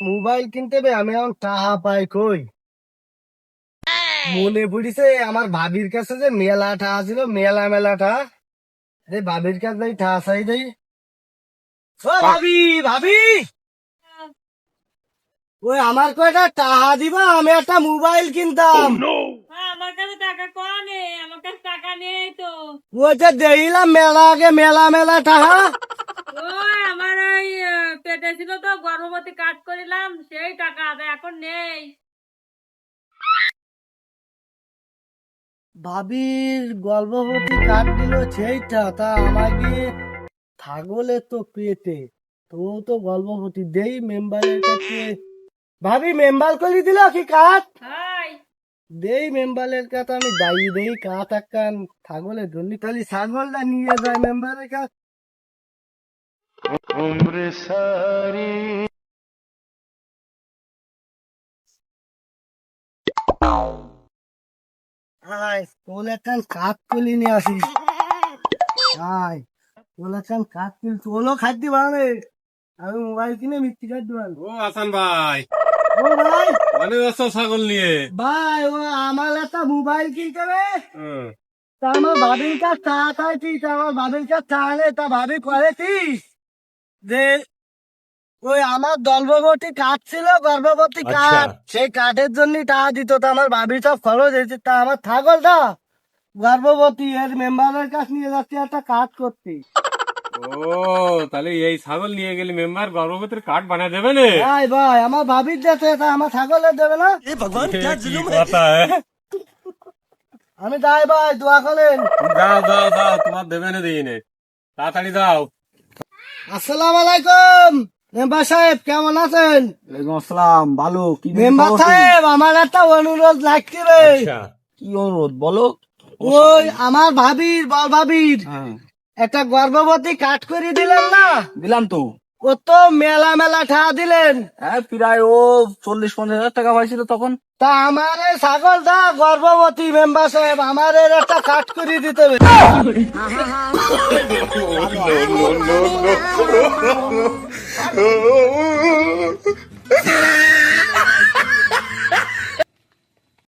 Mobile কিনতে হবে আমি এখন টাহা পাই কই? মনে পড়িছে আমার ভাবির কাছে যে মেলা ঠা ছিল মেলা মেলা ঠা রে ভাবির কাছে যাই ঠা চাই দেই। ও ভাবি ভাবি! ওই আমার কয়টা টাহা দিবা আমি একটা মোবাইল কিনতাম। হ্যাঁ, আমার কাছে টাকা কম নেই আমার কাছে টাকা নেই তো। ওইটা দেখিলাম মেলা আগে মেলা মেলা টাহা। ওই আমার ওই পেটে ছিল তো গর্ভবতী করিলাম সেই টাকা এখন নেই। ভাবির গর্ভবতী কাট দিল সেইটা তা আমাকে তো পেটে। তো তো গর্ভবতী দেই মেম্বারের কাছে। ভাবি মেম্বার করে দিল কি দেই মেম্বারের কাছে আমি দায়ী দেই কাঠ একখান। ছাগলের জন্য খালি ছাগলটা নিয়ে যায় মেম্বারের কাছে। আয় তোল একখান কাঠ তুলি নিয়ে আসি আয় তোল কাঠ তুলি খাদ্য বানাবে। আমি মোবাইল কিনে মিষ্টি খাদ্য বানাবো। ও আসান ভাই। ও ভাই। মানে ব্যস্ত ছাগল নিয়ে। ভাই ও আমার একটা মোবাইল কিনতে হবে। তা আমার ভাবির কাছ চা খাইছি তা আমার ভাবির কাছ চা তা ভাবি করেছি যে ওই আমার গর্ভবতী কাঠ ছিল গর্ভবতী কাঠ। সেই কাঠের জন্য টাকা দিত তা আমার ভাবি সব খরচ হয়েছে। তা আমার ছাগলটা গর্ভবতী এর মেম্বারের কাছ নিয়ে যাচ্ছি একটা কাঠ করতে। ও তাহলে এই ছাগল নিয়ে গেলে মেম্বার গর্ভবতীর বানিয়ে দেবে না? ভাই ভাই আমার ভাবির যাচ্ছে তা আমার ছাগলের দেবে না? কি কথা হ্যাঁ? আমি যাই ভাই দোয়া করেন। যাও যাও যাও তোমার দেবে না দিই নে। তাড়াতাড়ি যাও। আসসালামু আলাইকুম। মেম্বার সাহেব কেমন আছেন? ওয়ালাইকুম আসসালাম ভালো কি মেম্বার সাহেব আমার একটা অনুরোধ লাগছে রে। আচ্ছা। কি অনুরোধ বলো? ওই আমার ভাবির বল ভাবির হ্যাঁ। একটা গর্ভবতী কাঠ করে দিলেন না? দিলাম তো। ও তো মেলা মেলা ঠা দিলেন হ্যাঁ প্রায় ও চল্লিশ পঞ্চাশ হাজার টাকা পাইছিল তখন তা আমার এই ছাগল দা গর্ভবতী মেম্বার সাহেব আমার এর একটা কাট করে দিতে হবে no, no, no.